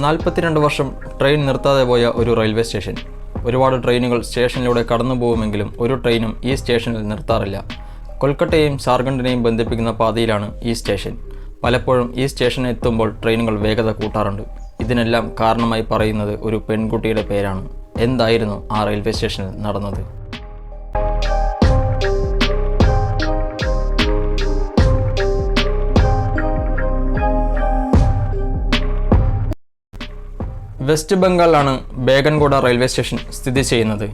നാൽപ്പത്തിരണ്ട് വർഷം ട്രെയിൻ നിർത്താതെ പോയ ഒരു റെയിൽവേ സ്റ്റേഷൻ ഒരുപാട് ട്രെയിനുകൾ സ്റ്റേഷനിലൂടെ കടന്നു പോകുമെങ്കിലും ഒരു ട്രെയിനും ഈ സ്റ്റേഷനിൽ നിർത്താറില്ല. കൊൽക്കട്ടയും ജാർഖണ്ഡിനെയും ബന്ധിപ്പിക്കുന്ന പാതയിലാണ് ഈ സ്റ്റേഷൻ പലപ്പോഴും ഈ സ്റ്റേഷനിൽ എത്തുമ്പോൾ ട്രെയിനുകൾ വേഗത കൂട്ടാറുണ്ട്. ഇതിനെല്ലാം കാരണമായി പറയുന്നത് ഒരു പെൺകുട്ടിയുടെ പേരാണ്. എന്തായിരുന്നു ആ റെയിൽവേ സ്റ്റേഷനിൽ നടന്നത്? വെസ്റ്റ് ബംഗാളിലാണ് ബേഗൻകോട റെയിൽവേ സ്റ്റേഷൻ സ്ഥിതി ചെയ്യുന്നത്.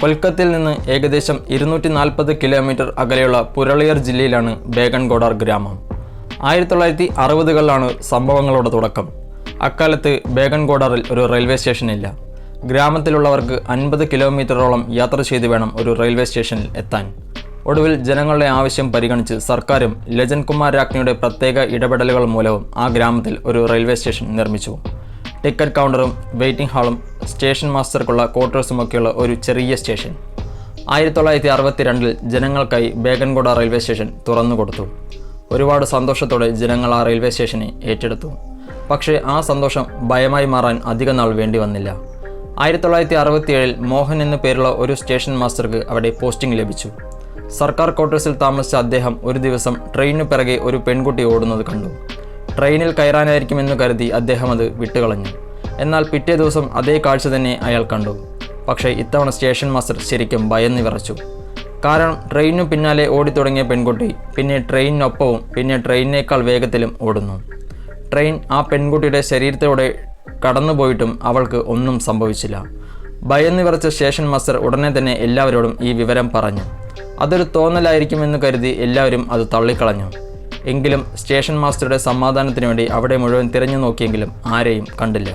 കൊൽക്കത്തയിൽ നിന്ന് ഏകദേശം ഇരുന്നൂറ്റി നാൽപ്പത് കിലോമീറ്റർ അകലെയുള്ള പുരളിയർ ജില്ലയിലാണ് ബേഗൻഗോഡാർ ഗ്രാമം. ആയിരത്തി തൊള്ളായിരത്തി അറുപതുകളിലാണ് സംഭവങ്ങളുടെ തുടക്കം. അക്കാലത്ത് ബേഗൻകോടറിൽ ഒരു റെയിൽവേ സ്റ്റേഷൻ ഇല്ല ഗ്രാമത്തിലുള്ളവർക്ക് അൻപത് കിലോമീറ്ററോളം യാത്ര ചെയ്ത് വേണം ഒരു റെയിൽവേ സ്റ്റേഷനിൽ എത്താൻ. ഒടുവിൽ ജനങ്ങളുടെ ആവശ്യം പരിഗണിച്ച് സർക്കാരും ലജൻ കുമാർ രാജ്ഞിയുടെ പ്രത്യേക ഇടപെടലുകൾ മൂലവും ആ ഗ്രാമത്തിൽ ഒരു റെയിൽവേ സ്റ്റേഷൻ നിർമ്മിച്ചു. ടിക്കറ്റ് കൗണ്ടറും വെയിറ്റിംഗ് ഹാളും സ്റ്റേഷൻ മാസ്റ്റർക്കുള്ള ക്വാർട്ടേഴ്സുമൊക്കെയുള്ള ഒരു ചെറിയ സ്റ്റേഷൻ. ആയിരത്തി തൊള്ളായിരത്തി അറുപത്തിരണ്ടിൽ ജനങ്ങൾക്കായി ബേഗൻകോട റെയിൽവേ സ്റ്റേഷൻ തുറന്നുകൊടുത്തു. ഒരുപാട് സന്തോഷത്തോടെ ജനങ്ങൾ ആ റെയിൽവേ സ്റ്റേഷനെ ഏറ്റെടുത്തു. പക്ഷേ ആ സന്തോഷം ഭയമായി മാറാൻ അധിക നാൾ വേണ്ടി വന്നില്ല. ആയിരത്തി തൊള്ളായിരത്തി അറുപത്തിയേഴിൽ മോഹൻ എന്നു പേരുള്ള ഒരു സ്റ്റേഷൻ മാസ്റ്റർക്ക് അവിടെ പോസ്റ്റിംഗ് ലഭിച്ചു. സർക്കാർ ക്വാർട്ടേഴ്സിൽ താമസിച്ച അദ്ദേഹം ഒരു ദിവസം ട്രെയിനു പിറകെ ഒരു പെൺകുട്ടി ഓടുന്നത് കണ്ടു. ട്രെയിനിൽ കയറാനായിരിക്കുമെന്ന് കരുതി അദ്ദേഹം അത് വിട്ടുകളഞ്ഞു. എന്നാൽ പിറ്റേ ദിവസം അതേ കാഴ്ച തന്നെ അയാൾ കണ്ടു. പക്ഷേ ഇത്തവണ സ്റ്റേഷൻ മാസ്റ്റർ ശരിക്കും ഭയന്ന് വിറച്ചു. കാരണം ട്രെയിനു പിന്നാലെ ഓടിത്തുടങ്ങിയ പെൺകുട്ടി പിന്നെ ട്രെയിനിനൊപ്പവും പിന്നെ ട്രെയിനിനേക്കാൾ വേഗത്തിലും ഓടുന്നു. ട്രെയിൻ ആ പെൺകുട്ടിയുടെ ശരീരത്തോടെ കടന്നുപോയിട്ടും അവൾക്ക് ഒന്നും സംഭവിച്ചില്ല. ഭയന്ന് വിറച്ച സ്റ്റേഷൻ മാസ്റ്റർ ഉടനെ തന്നെ എല്ലാവരോടും ഈ വിവരം പറഞ്ഞു. അതൊരു തോന്നലായിരിക്കുമെന്ന് കരുതി എല്ലാവരും അത് തള്ളിക്കളഞ്ഞു. എങ്കിലും സ്റ്റേഷൻ മാസ്റ്ററുടെ സമാധാനത്തിനു വേണ്ടി അവിടെ മുഴുവൻ തിരഞ്ഞു നോക്കിയെങ്കിലും ആരെയും കണ്ടില്ല.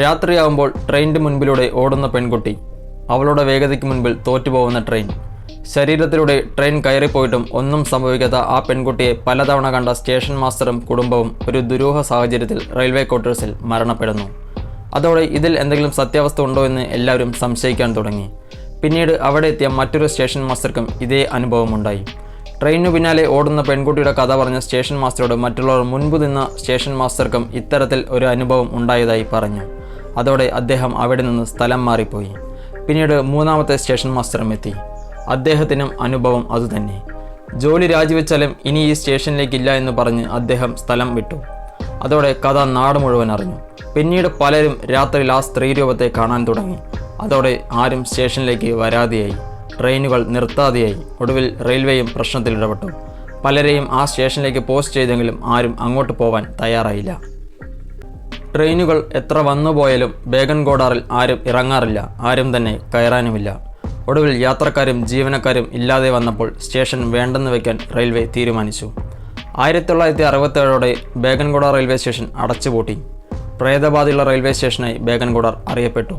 രാത്രിയാവുമ്പോൾ ട്രെയിനിന്റെ മുൻപിലൂടെ ഓടുന്ന പെൺകുട്ടി അവളുടെ വേഗതയ്ക്ക് മുൻപിൽ തോറ്റുപോകുന്ന ട്രെയിൻ. ശരീരത്തിലൂടെ ട്രെയിൻ കയറിപ്പോയിട്ടും ഒന്നും സംഭവിക്കാത്ത ആ പെൺകുട്ടിയെ പലതവണ കണ്ട സ്റ്റേഷൻ മാസ്റ്ററും കുടുംബവും ഒരു ദുരൂഹ സാഹചര്യത്തിൽ റെയിൽവേ ക്വാർട്ടേഴ്സിൽ മരണപ്പെടുന്നു. അതോടെ ഇതിൽ എന്തെങ്കിലും സത്യാവസ്ഥ ഉണ്ടോ എന്ന് എല്ലാവരും സംശയിക്കാൻ തുടങ്ങി. പിന്നീട് അവിടെ എത്തിയ മറ്റൊരു സ്റ്റേഷൻ മാസ്റ്റർക്കും ഇതേ അനുഭവമുണ്ടായി. ട്രെയിനു പിന്നാലെ ഓടുന്ന പെൺകുട്ടിയുടെ കഥ പറഞ്ഞ സ്റ്റേഷൻ മാസ്റ്ററോട് മറ്റുള്ളവർ മുൻപ് നിന്ന സ്റ്റേഷൻ മാസ്റ്റർക്കും ഇത്തരത്തിൽ ഒരു അനുഭവം ഉണ്ടായതായി പറഞ്ഞു. അതോടെ അദ്ദേഹം അവിടെ നിന്ന് സ്ഥലം മാറിപ്പോയി. പിന്നീട് മൂന്നാമത്തെ സ്റ്റേഷൻ മാസ്റ്ററും എത്തി. അദ്ദേഹത്തിനും അനുഭവം അതുതന്നെ. ജോലി രാജിവെച്ചാലും ഇനി ഈ സ്റ്റേഷനിലേക്കില്ല എന്ന് പറഞ്ഞ് അദ്ദേഹം സ്ഥലം വിട്ടു. അതോടെ കഥ നാട് മുഴുവൻ അറിഞ്ഞു. പിന്നീട് പലരും രാത്രിയിൽ ആ സ്ത്രീരൂപത്തെ കാണാൻ തുടങ്ങി. അതോടെ ആരും സ്റ്റേഷനിലേക്ക് വരാതെയായി. ട്രെയിനുകൾ നിർത്താതെയായി. ഒടുവിൽ റെയിൽവേയും പ്രശ്നത്തിൽ ഇടപെട്ടു. പലരെയും ആ സ്റ്റേഷനിലേക്ക് പോസ്റ്റ് ചെയ്തെങ്കിലും ആരും അങ്ങോട്ട് പോവാൻ തയ്യാറായില്ല. ട്രെയിനുകൾ എത്ര വന്നുപോയാലും ബേഗൻഗോഡാറിൽ ആരും ഇറങ്ങാറില്ല. ആരും തന്നെ കയറാനുമില്ല. ഒടുവിൽ യാത്രക്കാരും ജീവനക്കാരും ഇല്ലാതെ വന്നപ്പോൾ സ്റ്റേഷൻ വേണ്ടെന്ന് വയ്ക്കാൻ റെയിൽവേ തീരുമാനിച്ചു. ആയിരത്തി തൊള്ളായിരത്തി അറുപത്തേഴോടെ ബേഗൻകുട റെയിൽവേ സ്റ്റേഷൻ അടച്ചുപൂട്ടി. പ്രേതബാധയുള്ള റെയിൽവേ സ്റ്റേഷനായി ബേഗൻഗോഡാർ അറിയപ്പെട്ടു.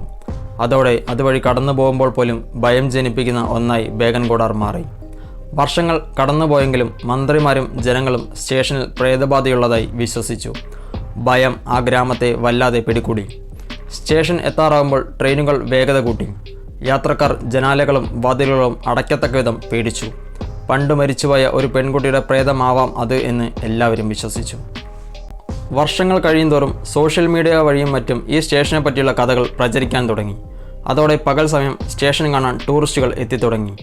അതോടെ അതുവഴി കടന്നു പോകുമ്പോൾ പോലും ഭയം ജനിപ്പിക്കുന്ന ഒന്നായി ബേഗൻകോടാർ മാറി. വർഷങ്ങൾ കടന്നുപോയെങ്കിലും മന്ത്രിമാരും ജനങ്ങളും സ്റ്റേഷനിൽ പ്രേതബാധയുള്ളതായി വിശ്വസിച്ചു. ഭയം ആ ഗ്രാമത്തെ വല്ലാതെ പിടികൂടി. സ്റ്റേഷൻ എത്താറാകുമ്പോൾ ട്രെയിനുകൾ വേഗത കൂട്ടി. യാത്രക്കാർ ജനാലകളും വാതിലുകളും അടയ്ക്കത്തക്ക വിധം പേടിച്ചു. പണ്ട് മരിച്ചുപോയ ഒരു പെൺകുട്ടിയുടെ പ്രേതമാവാം അത് എന്ന് എല്ലാവരും വിശ്വസിച്ചു. വർഷങ്ങൾ കഴിയുന്തോറും സോഷ്യൽ മീഡിയ വഴിയും മറ്റും ഈ സ്റ്റേഷനെ പറ്റിയുള്ള കഥകൾ പ്രചരിക്കാൻ തുടങ്ങി. അതോടെ പകൽ സമയം സ്റ്റേഷൻ കാണാൻ ടൂറിസ്റ്റുകൾ എത്തിത്തുടങ്ങി.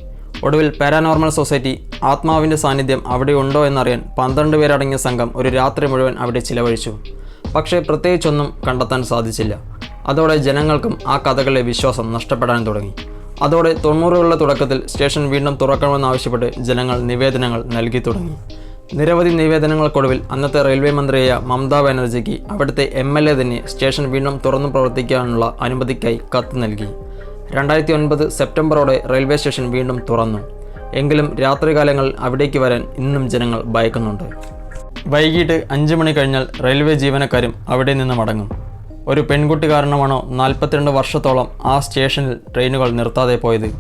ഒടുവിൽ പാരാനോർമൽ സൊസൈറ്റി ആത്മാവിന്റെ സാന്നിധ്യം അവിടെ ഉണ്ടോ എന്നറിയാൻ പന്ത്രണ്ട് പേരടങ്ങിയ സംഘം ഒരു രാത്രി മുഴുവൻ അവിടെ ചിലവഴിച്ചു. പക്ഷേ പ്രത്യേകിച്ചൊന്നും കണ്ടെത്താൻ സാധിച്ചില്ല. അതോടെ ജനങ്ങൾക്കും ആ കഥകളിലെ വിശ്വാസം നഷ്ടപ്പെടാൻ തുടങ്ങി. അതോടെ തൊണ്ണൂറുകളുടെ തുടക്കത്തിൽ സ്റ്റേഷൻ വീണ്ടും തുറക്കണമെന്നാവശ്യപ്പെട്ട് ജനങ്ങൾ നിവേദനങ്ങൾ നൽകി തുടങ്ങി. നിരവധി നിവേദനങ്ങൾക്കൊടുവിൽ അന്നത്തെ റെയിൽവേ മന്ത്രിയായ മമതാ ബാനർജിക്ക് അവിടുത്തെ എം എൽ എ തന്നെ സ്റ്റേഷൻ വീണ്ടും തുറന്നു പ്രവർത്തിക്കാനുള്ള അനുമതിക്കായി കത്ത് നൽകി. രണ്ടായിരത്തി ഒൻപത് സെപ്റ്റംബറോടെ റെയിൽവേ സ്റ്റേഷൻ വീണ്ടും തുറന്നു. എങ്കിലും രാത്രികാലങ്ങളിൽ അവിടേക്ക് വരാൻ ഇന്നും ജനങ്ങൾ ഭയക്കുന്നുണ്ട്. വൈകിട്ട് അഞ്ച് മണി കഴിഞ്ഞാൽ റെയിൽവേ ജീവനക്കാരും അവിടെ നിന്ന് മടങ്ങും. ഒരു പെൺകുട്ടി കാരണമാണോ നാൽപ്പത്തിരണ്ട് വർഷത്തോളം ആ സ്റ്റേഷനിൽ ട്രെയിനുകൾ നിർത്താതെ പോയത്?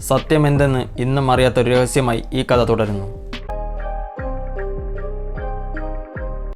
സത്യമെന്തെന്ന് ഇന്നും അറിയാത്ത രഹസ്യമായി ഈ കഥ തുടരുന്നു.